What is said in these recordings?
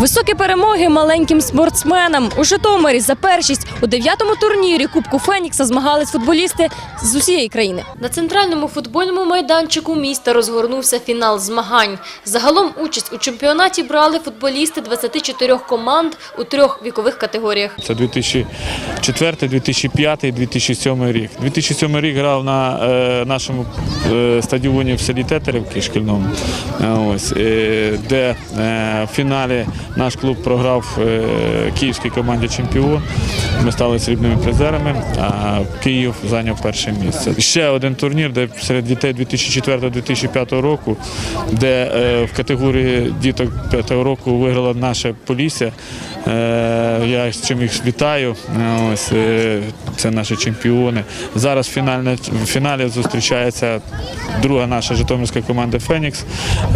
Високі перемоги маленьким спортсменам у Житомирі за першість у дев'ятому турнірі Кубку Фенікса змагались футболісти з усієї країни. На центральному футбольному майданчику міста розгорнувся фінал змагань. Загалом участь у чемпіонаті брали футболісти 24 команд у трьох вікових категоріях. Це 2004, 2005, 2007 рік. 2007 рік грав на е, нашому е, стадіоні в селі Тетерівки шкільному, е, ось, де в фіналі наш клуб програв е, київській команді чемпіон. Ми стали срібними призерами, а Київ зайняв перше місце. Ще один турнір, де серед дітей 2004-2005 року, де е, в категорії діток 5 року виграла наша Полісся. Е, Я з чим їх вітаю. Ось це наші чемпіони. Зараз в фіналі зустрічається друга наша житомирська команда Фенікс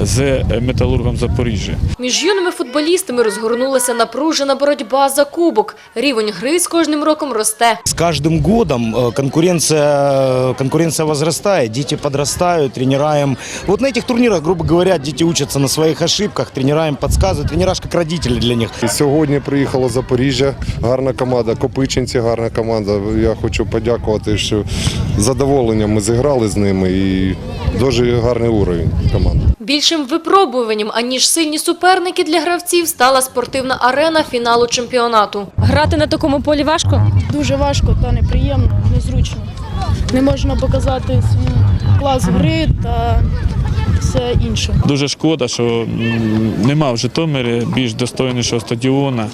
з металургом Запоріжжя. Між юними футболістами розгорнулася напружена боротьба за кубок. Рівень гри з кожним роком росте. С каждым годом э, конкуренция, конкуренция возрастает, дети подрастают, тренера им... Вот на этих турнирах, грубо говоря, дети учатся на своих ошибках, тренера им подсказывают, тренера ж как родители для них. І Сьогодні приїхало Запоріжжя, гарна команда, Копичинці, гарна команда. Я хочу подякувати, що з задоволенням ми зіграли з ними і дуже гарний уровень команди. Більшим випробуванням, аніж сильні суперники для гравців, стала спортивна арена фіналу чемпіонату. Грати на такому полі важко? Дуже важко та неприємно, незручно. Не можна показати свій клас гри та все інше. Дуже шкода, що м, нема в Житомирі більш достойнішого стадіона,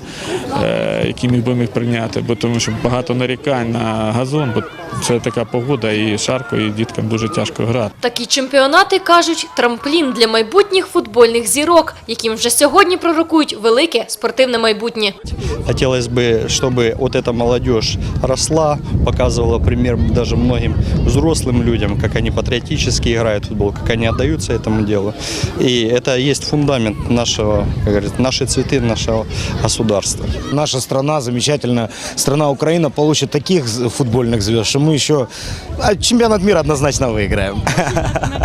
е, який міг би міг прийняти, бо тому що багато нарікань на газон, бо це така погода і жарко, і діткам дуже тяжко грати. Такі чемпіонати, кажуть, трамплін для майбутніх футбольних зірок, яким вже сьогодні пророкують велике спортивне майбутнє. Хотелось бы, чтобы вот эта молодежь росла, показывала пример даже многим взрослым людям, как они патриотически играют в футбол, как они отдаются этому делу. И это есть фундамент нашего, как говорится, наши цветы нашего государства. Наша страна, замечательная страна Украина, получит таких з- футбольных звезд, что мы еще а, чемпионат мира однозначно выиграем.